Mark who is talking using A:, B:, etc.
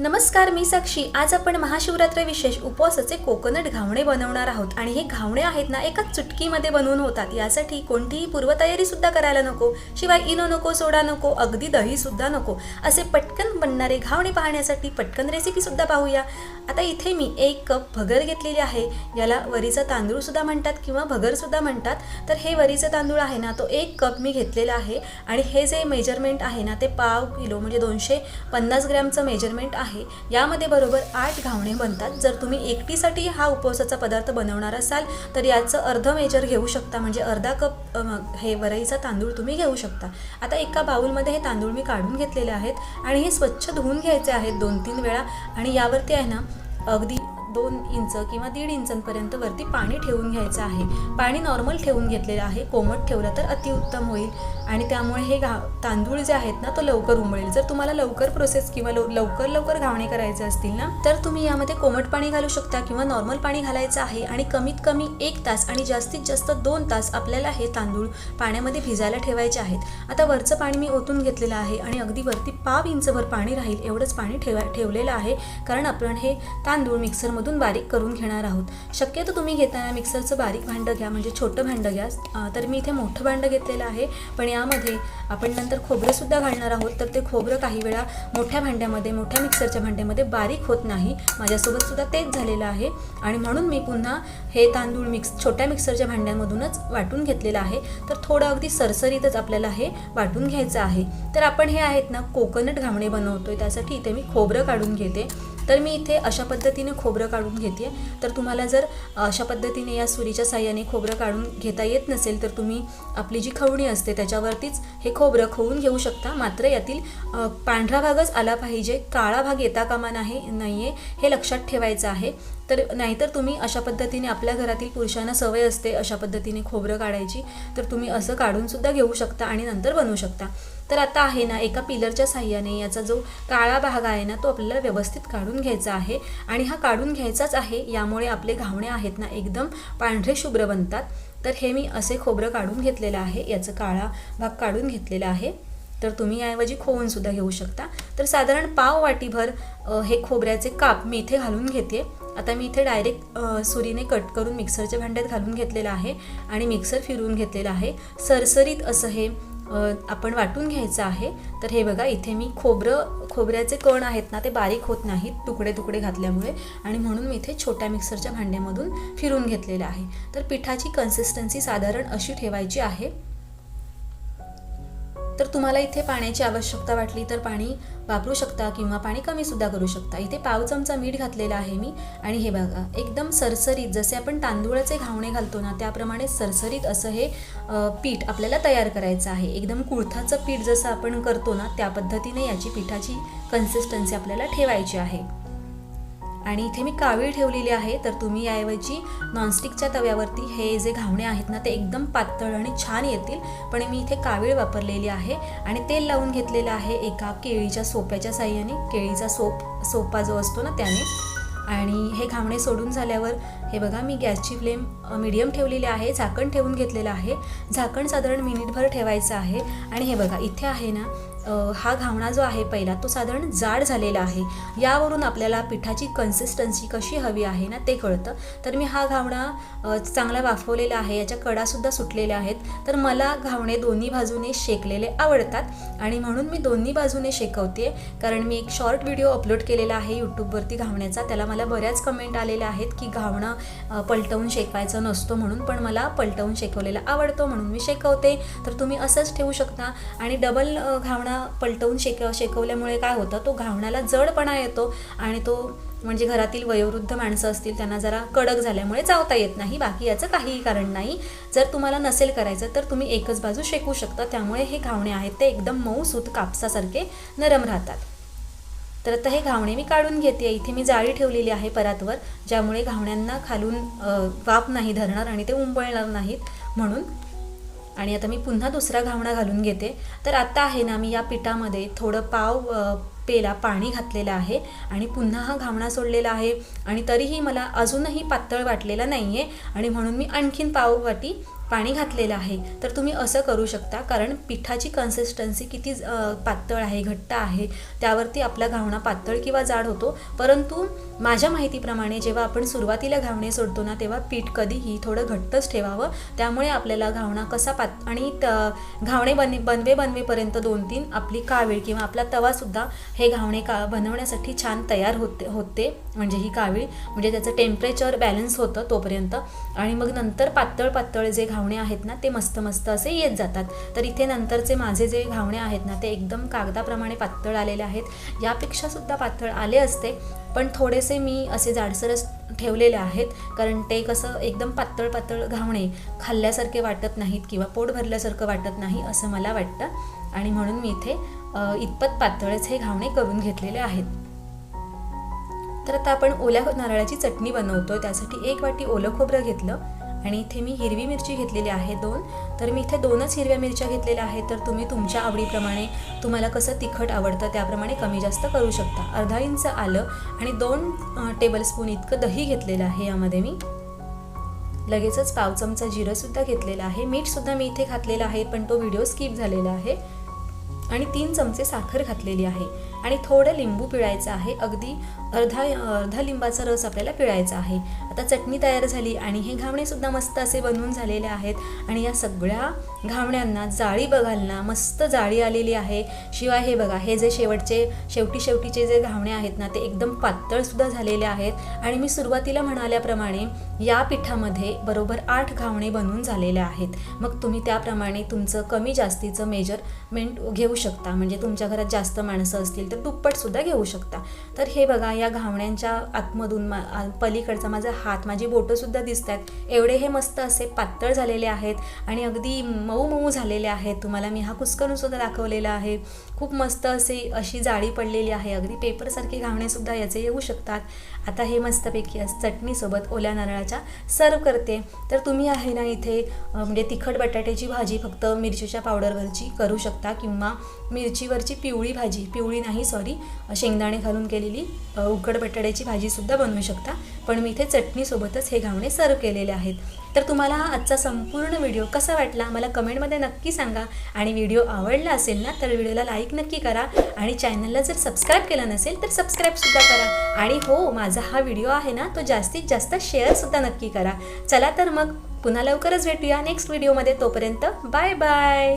A: नमस्कार मी साक्षी. आज आपण महाशिवरात्र विशेष उपवासाचे कोकोनट घावणे बनवणार आहोत. आणि हे घावणे आहेत ना एका चुटकीमध्ये बनवून होतात. यासाठी कोणतीही पूर्वतयारी सुद्धा करायला नको. शिवाय इनो नको सोडा नको अगदी दही सुद्धा नको. असे पटकन बनणारे घावणे पाहण्यासाठी पटकन रेसिपी सुद्धा पाहूया. आता इथे मी एक कप भगर घेतलेली आहे. याला वरीचा तांदूळ सुद्धा म्हणतात किंवा भगर सुद्धा म्हणतात. तर हे वरीचं तांदूळ आहे ना तो एक कप मी घेतलेला आहे. आणि हे जे मेजरमेंट आहे ना ते पाव किलो म्हणजे दोनशे पन्नास ग्रॅमचं मेजरमेंट आहे. यामध्ये बरोबर आठ घावणे बनतात. जर तुम्ही एकटीसाठी हा उपवासाचा पदार्थ बनवणार असाल तर याचं अर्ध मेजर घेऊ शकता. म्हणजे अर्धा कप हे वरईचा तांदूळ तुम्ही घेऊ शकता. आता एका बाउलमध्ये हे तांदूळ मी काढून घेतलेले आहेत आणि हे स्वच्छ धुवून घ्यायचे आहेत दोन तीन वेळा. आणि यावरती आहे ना अगदी दोन इंच किंवा दीड इंचांपर्यंत वरती पाणी ठेवून घ्यायचं आहे. पाणी नॉर्मल ठेवून घेतलेलं आहे. कोमट ठेवलं तर अतिउत्तम होईल. आणि त्यामुळे हे घा तांदूळ जे आहेत ना तो लवकर उमळेल. जर तुम्हाला लवकर प्रोसेस किंवा लव लवकर लवकर घावणे करायचे असतील ना तर तुम्ही यामध्ये कोमट पाणी घालू शकता किंवा नॉर्मल पाणी घालायचं आहे आणि कमीत कमी एक तास आणि जास्तीत जास्त दोन तास आपल्याला हे तांदूळ पाण्यामध्ये भिजायला ठेवायचे आहेत. आता वरचं पाणी मी ओतून घेतलेलं आहे आणि अगदी वरती पाव इंचभर पाणी राहील एवढंच पाणी ठेवा ठेवलेलं आहे. कारण आपण हे तांदूळ मधून बारीक करून घेणार आहोत. शक्यतो तुम्ही घेताना मिक्सरचं बारीक भांडं घ्या म्हणजे छोटं भांडं घ्या. तर मी इथे मोठं भांडं घेतलेलं आहे. पण यामध्ये आपण नंतर खोबरंसुद्धा घालणार आहोत. तर ते खोबरं काही वेळा मोठ्या भांड्यामध्ये मोठ्या मिक्सरच्या भांड्यामध्ये बारीक होत नाही. माझ्यासोबतसुद्धा तेच झालेलं आहे. आणि म्हणून मी पुन्हा हे तांदूळ मिक्स छोट्या मिक्सरच्या भांड्यांमधूनच वाटून घेतलेलं आहे. तर थोडं अगदी सरसरीतच आपल्याला हे वाटून घ्यायचं आहे. तर आपण हे आहेत ना कोकोनट घावणे बनवतोय. त्यासाठी इथे मी खोबरं काढून घेते. तर मी इथे अशा पद्धतीने खोबरं काढून घेते. तर तुम्हाला जर अशा पद्धतीने या सुरीच्या साह्याने खोबरं काढून घेता येत नसेल तर तुम्ही आपली जी खवणी असते त्याच्यावरतीच हे खोबरं खवून घेऊ शकता. मात्र यातील पांढरा भागच आला पाहिजे. काळा भाग येता कामा नाही नाही आहे हे लक्षात ठेवायचं आहे. तर नाहीतर तुम्ही अशा पद्धतीने आपल्या घरातील पुरुषांना सवय असते अशा पद्धतीने खोबरं काढायची तर तुम्ही असं काढूनसुद्धा घेऊ शकता आणि नंतर बनवू शकता. तर आता आहे ना एका पिलरच्या साह्याने याचा जो काळा भाग आहे ना तो आपल्याला व्यवस्थित काढून घ्यायचा आहे. आणि हा काढून घ्यायचाच आहे यामुळे आपले घावणे आहेत ना एकदम पांढरे शुभ्र बनतात. तर हे मी असे खोबरं काढून घेतलेलं आहे याचं काळा भाग काढून घेतलेला आहे. तर तुम्ही याऐवजी खोवूनसुद्धा घेऊ शकता. तर साधारण पाव वाटीभर हे खोबऱ्याचे काप मी इथे घालून घेते. आता मी इथे डायरेक्ट सुरीने कट करून मिक्सरच्या भांड्यात घालून घेतलेलं आहे आणि मिक्सर फिरवून घेतलेलं आहे. सरसरीत असं हे आपण वाटून घ्यायचं आहे. तर हे बघा इथे मी खोबरं खोबऱ्याचे कण आहेत ना ते बारीक होत नाहीत तुकडे तुकडे घातल्यामुळे. आणि म्हणून मी इथे छोट्या मिक्सरच्या भांड्यामधून फिरून घेतलेलं आहे. तर पिठाची कन्सिस्टन्सी साधारण अशी ठेवायची आहे. तर तुम्हाला इथे पाण्याची आवश्यकता वाटली तर पाणी वापरू शकता किंवा पाणी कमी सुद्धा करू शकता. इथे पाव चमचा मीठ घातलेला आहे मी. आणि हे बघा एकदम सरसरीत जसे आपण तांदूळाचे घावणे घालतो ना त्याप्रमाणे सरसरीत असं हे पीठ आपल्याला तयार करायचं आहे. एकदम कुळथाचं पीठ जसं आपण करतो ना त्या पद्धतीने याची पिठाची कन्सिस्टन्सी आपल्याला ठेवायची आहे. आणि इथे मी कावीळ ठेवलेली आहे तर तुम्ही याऐवजी नॉनस्टिकच्या तव्यावरती हे जे घावणे आहेत ना ते एकदम पातळ आणि छान येतील. पण मी इथे कावीळ वापरलेली आहे आणि तेल लावून घेतलेलं आहे एका केळीच्या सोप्याच्या साह्याने. केळीचा सोप सोपा जो असतो ना त्याने. आणि हे घावणे सोडून झाल्यावर हे बघा मी गॅसची फ्लेम मीडियम ठेवलेली आहे झाकण ठेवून घेतलेलं आहे. झाकण साधारण मिनिटभर ठेवायचं आहे. आणि हे बघा इथे आहे ना हा घावणा जो आहे पहिला तो साधारण जाड झालेला आहे. यावरून आपल्याला पिठाची कन्सिस्टन्सी कशी हवी आहे ना ते कळतं. तर मी हा घावणा चांगला वाफवलेला आहे याच्या कडासुद्धा सुटलेल्या आहेत. तर मला घावणे दोन्ही बाजूने शेकलेले आवडतात आणि म्हणून मी दोन्ही बाजूने शेकवते कारण मी एक शॉर्ट व्हिडिओ अपलोड केलेला आहे यूट्यूबवरती घावण्याचा त्याला मला बऱ्याच कमेंट आलेल्या आहेत की घावणं पलटवून शेकवायचं नसतो म्हणून पण मला पलटवून शेकवलेला आवडतो म्हणून मी शेकवते. तर तुम्ही असंच ठेवू शकता. आणि डबल घावणं घावणा पलटवून शेक शेकवल्यामुळे काय होतं तो घावण्याला जडपणा येतो आणि तो म्हणजे घरातील वयोवृद्ध माणसं असतील त्यांना जरा कडक झाल्यामुळे चावता येत नाही. बाकी याचं काहीही कारण नाही. जर तुम्हाला नसेल करायचं तर तुम्ही एकच बाजू शेकू शकता. त्यामुळे हे घावणे आहेत ते एकदम मऊ सूत कापसासारखे नरम राहतात. तर आता हे घावणे मी काढून घेते. इथे मी जाळी ठेवलेली आहे परातवर ज्यामुळे घावण्यांना खालून वाप वाफ नाही धरणार आणि ते उंबळणार नाहीत. म्हणून आणि आता मी पुन्हा दुसरा घावणा घालून घेते. तर आता आहे ना मी या पिठामध्ये थोडं पाव पेला पाणी घातलेलं आहे आणि पुन्हा हा घावणा सोडलेला आहे. आणि तरीही मला अजूनही पातळ वाटलेला नाही आहे आणि म्हणून मी आणखीन पाव वाटी पाणी घातलेलं आहे तर तुम्ही असं करू शकता. कारण पिठाची कन्सिस्टन्सी किती पातळ आहे घट्ट आहे त्यावरती आपला घावणा पातळ किंवा जाड होतो. परंतु माझ्या माहितीप्रमाणे जेव्हा आपण सुरुवातीला घावणे सोडतो ना तेव्हा पीठ कधीही थोडं घट्टच ठेवावं. त्यामुळे आपल्याला घावणा कसा पात आणि त- घावणे बन बनवे बनवेपर्यंत दोन तीन आपली कावीळ किंवा आपला तवासुद्धा हे घावणे का बनवण्यासाठी छान तयार होते होते. म्हणजे ही कावीळ म्हणजे त्याचं टेम्परेचर बॅलन्स होतं तोपर्यंत. आणि मग नंतर पातळ पातळ जे घावणे आहेत ना ते मस्त मस्त असे येत जातात. तर इथे नंतरचे माझे जे घावणे आहेत ना ते एकदम कागदाप्रमाणे पातळ आलेले आहेत. यापेक्षा सुद्धा पातळ आले असते पण थोडेसे मी असे जाडसरच ठेवलेले आहेत कारण ते कसं एकदम पातळ पातळ घावणे खाल्ल्यासारखे वाटत नाहीत किंवा पोट भरल्यासारखं वाटत नाही असं मला वाटतं. आणि म्हणून मी इथे इतपत पातळच हे घावणे करून घेतलेले आहेत. तर आता आपण ओल्या नारळाची चटणी बनवतोय त्यासाठी एक वाटी ओलं खोबरं घेतलं. आणि इथे मी हिरवी मिरची घेतलेली आहे दोन. तर मी इथे दोनच हिरव्या मिरच्या घेतलेल्या आहेत. तर तुम्ही तुमच्या आवडीप्रमाणे तुम्हाला कसं तिखट आवडतं त्याप्रमाणे कमी जास्त करू शकता. अर्धा इंच आलं आणि दोन टेबलस्पून इतकं दही घेतलेलं आहे यामध्ये मी. लगेचच पाव चमचा जिरंसुद्धा घेतलेला आहे. मीठसुद्धा मी इथे घातलेलं आहे पण तो व्हिडिओ स्किप झालेला आहे. आणि तीन चमचे साखर घातलेली आहे. आणि थोडं लिंबू पिळायचं आहे. अगदी अर्धा अर्धा लिंबाचा रस आपल्याला पिळायचा आहे. आता चटणी तयार झाली आणि हे घावणेसुद्धा मस्त असे बनवून झालेले आहेत. आणि या सगळ्या घावण्यांना जाळी बघाल ना मस्त जाळी आलेली आहे. शिवाय हे बघा हे जे शेवटचे शेवटी शेवटीचे जे घावणे आहेत ना ते एकदम पातळसुद्धा झालेले आहेत. आणि मी सुरुवातीला म्हणाल्याप्रमाणे या पिठामध्ये बरोबर आठ घावणे बनवून झालेले आहेत. मग तुम्ही त्याप्रमाणे तुमचं कमी जास्तीचं मेजरमेंट घेऊ शकता. म्हणजे तुमच्या घरात जास्त माणसं असतील तर दुप्पटसुद्धा घेऊ शकता. तर हे बघा या घावण्यांच्या आतमधून मा पलीकडचा माझा हात माझी बोटंसुद्धा दिसत आहेत एवढे हे मस्त असे पातळ झालेले आहेत आणि अगदी मऊ मऊ झालेले आहेत. तुम्हाला मी हा कुस्करूनसुद्धा दाखवलेला आहे. खूप मस्त असे अशी जाळी पडलेली आहे. अगदी पेपरसारखे घावणेसुद्धा याचे येऊ शकतात. आता हे मस्तपैकी चटणीसोबत ओल्या नारळाच्या सर्व करते. तर तुम्ही आहे ना इथे म्हणजे तिखट बटाट्याची भाजी फक्त मिरचीच्या पावडरवरची करू शकता किंवा मिरचीवरची पिवळी भाजी पिवळी नाही सॉरी शेंगदाणे घालून केलेली उकड बटाट्याची भाजीसुद्धा बनवू शकता. पण मी इथे चटणीसोबतच हे घावणे सर्व केलेले आहेत. तर तुम्हाला हा आजचा संपूर्ण व्हिडिओ कसा वाटला? मला कमेंटमध्ये नक्की सांगा. आणि व्हिडिओ आवडला असेल ना तर व्हिडिओला लाईक नक्की करा. आणि चॅनलला जर सबस्क्राईब केला नसेल तर सबस्क्राईबसुद्धा करा. आणि हो माझा हा व्हिडिओ आहे ना तो जास्तीत जास्त शेअरसुद्धा नक्की करा. चला तर मग पुन्हा लवकरच भेटूया नेक्स्ट व्हिडिओमध्ये तोपर्यंत बाय बाय